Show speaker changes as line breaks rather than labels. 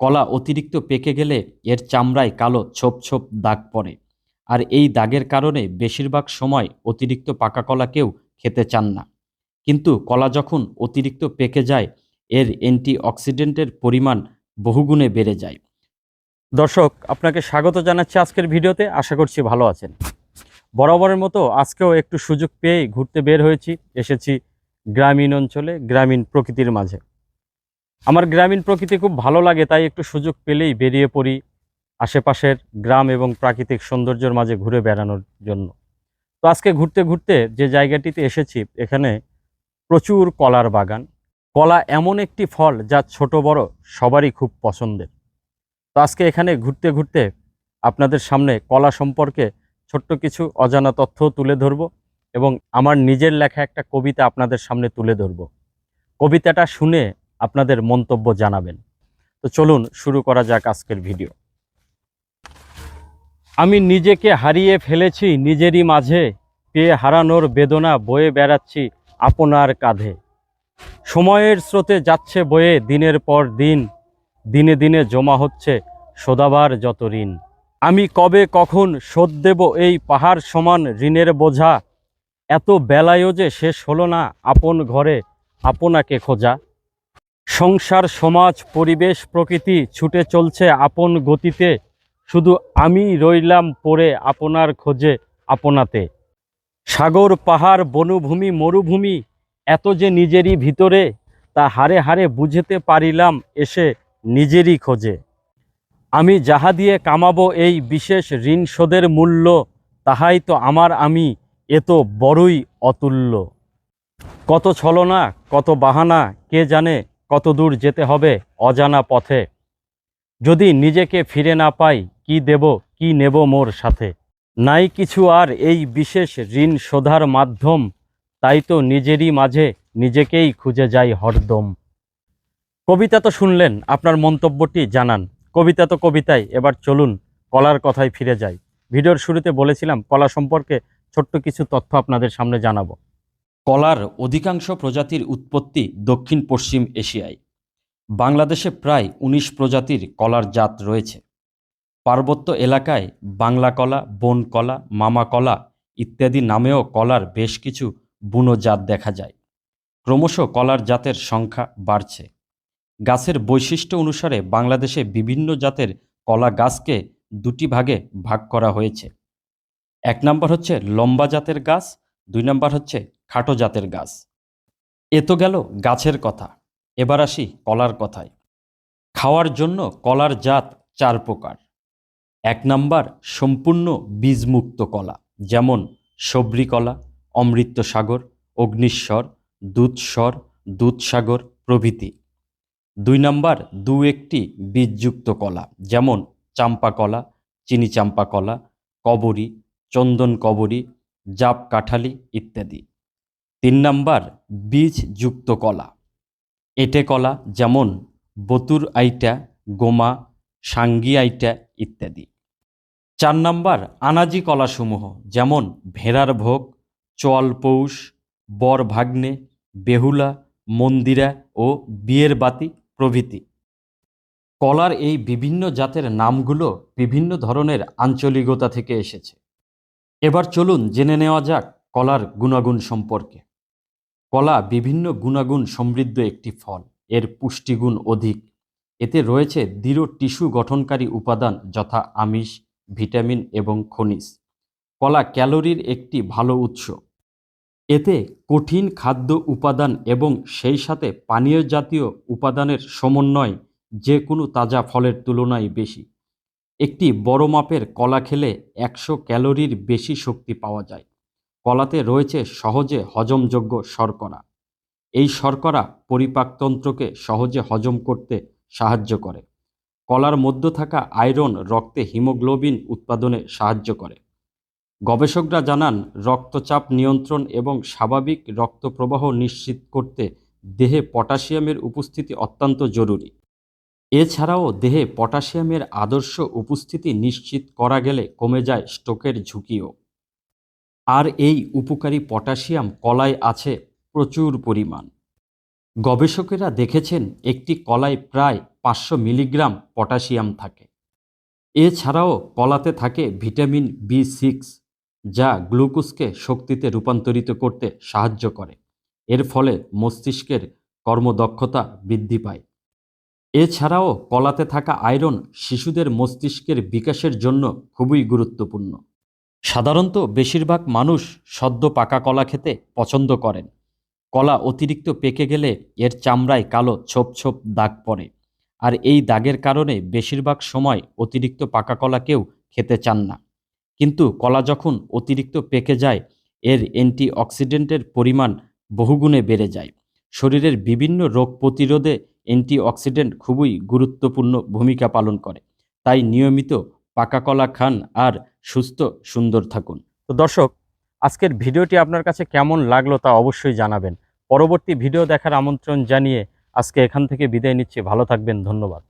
কলা অতিরিক্ত পেকে গেলে এর চামড়ায় কালো ছোপ ছোপ দাগ পড়ে। আর এই দাগের কারণে বেশিরভাগ সময় অতিরিক্ত পাকা কলা কেউ খেতে চান না। কিন্তু কলা যখন অতিরিক্ত পেকে যায়, এর অ্যান্টিঅক্সিডেন্টের পরিমাণ বহুগুণে বেড়ে যায়। দর্শক, আপনাকে স্বাগত জানাচ্ছি আজকের ভিডিওতে। আশা করছি ভালো আছেন। বরাবরের মতো আজকেও একটু সুযোগ পেয়ে ঘুরতে বের হয়েছি, এসেছি গ্রামীণ অঞ্চলে, গ্রামীণ প্রকৃতির মাঝে। আমার গ্রামীণ প্রকৃতি খুব ভালো লাগে, তাই একটু সুযোগ পেলেই বেরিয়ে পড়ি আশেপাশের গ্রাম এবং প্রাকৃতিক সৌন্দর্যের মাঝে ঘুরে বেড়ানোর জন্য। তো আজকে ঘুরতে ঘুরতে যে জায়গাটিতে এসেছি, এখানে প্রচুর কলার বাগান। কলা এমন একটি ফল যা ছোট বড় সবারই খুব পছন্দের। তো আজকে এখানে ঘুরতে ঘুরতে আপনাদের সামনে কলা সম্পর্কে ছোট্ট কিছু অজানা তথ্য তুলে ধরব এবং আমার নিজের লেখা একটা কবিতা আপনাদের সামনে তুলে ধরব। কবিতাটা শুনে আপনাদের মন্তব্য জানাবেন। তো চলুন শুরু করা যাক আজকের ভিডিও। আমি নিজেকে হারিয়ে ফেলেছি, নিজেরই মাঝে পেয়ে হারানোর বেদনা বয়ে বেড়াচ্ছি আপনার কাঁধে। সময়ের স্রোতে যাচ্ছে বয়ে, দিনের পর দিন, দিনে দিনে জমা হচ্ছে সদাবার যত ঋণ। আমি কবে কখন শোধ দেব এই পাহাড় সমান ঋণের বোঝা? এত বেলায়ও যে শেষ হলো না, আপন ঘরে আপনাকে খোঁজা। সংসার, সমাজ, পরিবেশ, প্রকৃতি ছুটে চলছে আপন গতিতে। শুধু আমি রইলাম পড়ে আপনার খোঁজে আপনাতে। সাগর, পাহাড়, বনভূমি, মরুভূমি, এত যে নিজেরই ভিতরে, তা হারে হারে বুঝতে পারিলাম এসে নিজেরই খোঁজে। আমি যাহা দিয়ে কামাবো এই বিশেষ ঋণ শোধের মূল্য, তাহাই তো আমার আমি, এ তো বড়ই অতুল্য। কত ছলনা, কত বাহানা, কে জানে কত দূর যেতে হবে অজানা পথে? যদি নিজেকে ফিরে না পাই, কি দেব, কি নেব মোর সাথে? নাই কিছু আর এই বিশেষ ঋণ শোধার মাধ্যম, তাই তো নিজেরই মাঝে নিজেকেই খুঁজে যাই হরদম। কবিতা তো শুনলেন, আপনার মন্তব্যটি জানান। কবিতা তো কবিতাই, এবার চলুন কলার কথায় ফিরে যাই। ভিডিওর শুরুতে বলেছিলাম, কলা সম্পর্কে ছোট্ট কিছু তথ্য আপনাদের সামনে জানাব। কলার অধিকাংশ প্রজাতির উৎপত্তি দক্ষিণ পশ্চিম এশিয়ায়। বাংলাদেশে প্রায় উনিশ প্রজাতির কলার জাত রয়েছে। পার্বত্য এলাকায় বাংলা কলা, বন কলা, মামা কলা ইত্যাদি নামেও কলার বেশ কিছু বুনো জাত দেখা যায়। ক্রমশ কলার জাতের সংখ্যা বাড়ছে। গাছের বৈশিষ্ট্য অনুসারে বাংলাদেশে বিভিন্ন জাতের কলা গাছকে দুটি ভাগে ভাগ করা হয়েছে। এক নম্বর হচ্ছে লম্বা জাতের গাছ, দুই নম্বর হচ্ছে খাটো জাতের গাছ। এ তো গেল গাছের কথা। এবার আসি কলার কথায়। খাওয়ার জন্য কলার জাত চার প্রকার। এক নাম্বার সম্পূর্ণ বীজমুক্ত কলা, যেমন সবরি কলা অমৃত সাগর অগ্নিস্বর, দুধস্বর, দুধসাগর প্রভৃতি। দুই নাম্বার দু একটি বীজযুক্ত কলা, যেমন চাম্পা কলা চিনি চাম্পা কলা, কবরী, চন্দন কবরী, জাপ কাঠালি ইত্যাদি। তিন নাম্বার, বীজযুক্ত কলা। এটে কলা যেমন বতুর আইটা, গোমা, সাঙ্গি আইটা ইত্যাদি। চার নাম্বার, আনাজি কলাসমূহ যেমন ভেড়ার ভোগ, চোয়াল পৌষ, বর ভাগ্নে, বেহুলা, মন্দিরা ও বিয়ের বাতি প্রভৃতি। কলার এই বিভিন্ন জাতের নামগুলো বিভিন্ন ধরনের আঞ্চলিকতা থেকে এসেছে। এবার চলুন জেনে নেওয়া যাক কলার গুণাগুণ সম্পর্কে। কলা বিভিন্ন গুণাগুণ সমৃদ্ধ একটি ফল। এর পুষ্টিগুণ অধিক। এতে রয়েছে দৃঢ় টিস্যু গঠনকারী উপাদান যথা আমিষ, ভিটামিন এবং খনিজ। কলা ক্যালোরির একটি ভালো উৎস। এতে কঠিন খাদ্য উপাদান এবং সেই সাথে পানীয় জাতীয় উপাদানের সমন্বয় যে কোনো তাজা ফলের তুলনায় বেশি। একটি বড় মাপের কলা খেলে একশো ক্যালোরির বেশি শক্তি পাওয়া যায়। কলাতে রয়েছে সহজে হজমযোগ্য শর্করা। এই শর্করা পরিপাকতন্ত্রকে সহজে হজম করতে সাহায্য করে। কলার মধ্যে থাকা আয়রন রক্তে হিমোগ্লোবিন উৎপাদনে সাহায্য করে। গবেষকরা জানান, রক্তচাপ নিয়ন্ত্রণ এবং স্বাভাবিক রক্তপ্রবাহ নিশ্চিত করতে দেহে পটাশিয়ামের উপস্থিতি অত্যন্ত জরুরি। এছাড়াও দেহে পটাশিয়ামের আদর্শ উপস্থিতি নিশ্চিত করা গেলে কমে যায় স্ট্রোকের ঝুঁকিও। আর এই উপকারী পটাশিয়াম কলায় আছে প্রচুর পরিমাণ। গবেষকেরা দেখেছেন একটি কলায় প্রায় পাঁচশো মিলিগ্রাম পটাশিয়াম থাকে। এছাড়াও কলাতে থাকে ভিটামিন বি সিক্স, যা গ্লুকোজকে শক্তিতে রূপান্তরিত করতে সাহায্য করে। এর ফলে মস্তিষ্কের কর্মদক্ষতা বৃদ্ধি পায়। এছাড়াও কলাতে থাকা আয়রন শিশুদের মস্তিষ্কের বিকাশের জন্য খুবই গুরুত্বপূর্ণ। সাধারণত বেশিরভাগ মানুষ সদ্য পাকা কলা খেতে পছন্দ করেন। কলা অতিরিক্ত পেকে গেলে এর চামড়ায় কালো ছোপ ছোপ দাগ পড়ে। আর এই দাগের কারণে বেশিরভাগ সময় অতিরিক্ত পাকা কলা কেউ খেতে চান না। কিন্তু কলা যখন অতিরিক্ত পেকে যায়, এর অ্যান্টিঅক্সিডেন্টের পরিমাণ বহুগুণে বেড়ে যায়। শরীরের বিভিন্ন রোগ প্রতিরোধে অ্যান্টিঅক্সিডেন্ট খুবই গুরুত্বপূর্ণ ভূমিকা পালন করে। তাই নিয়মিত পাকা কলা খান আর সুস্থ, সুন্দর থাকুন। তো দর্শক, আজকের ভিডিওটি আপনার কাছে কেমন লাগল তা অবশ্যই জানাবেন। পরবর্তী ভিডিও দেখার আমন্ত্রণ জানিয়ে আজকে এখান থেকে বিদায় নিচ্ছি। ভালো থাকবেন, ধন্যবাদ।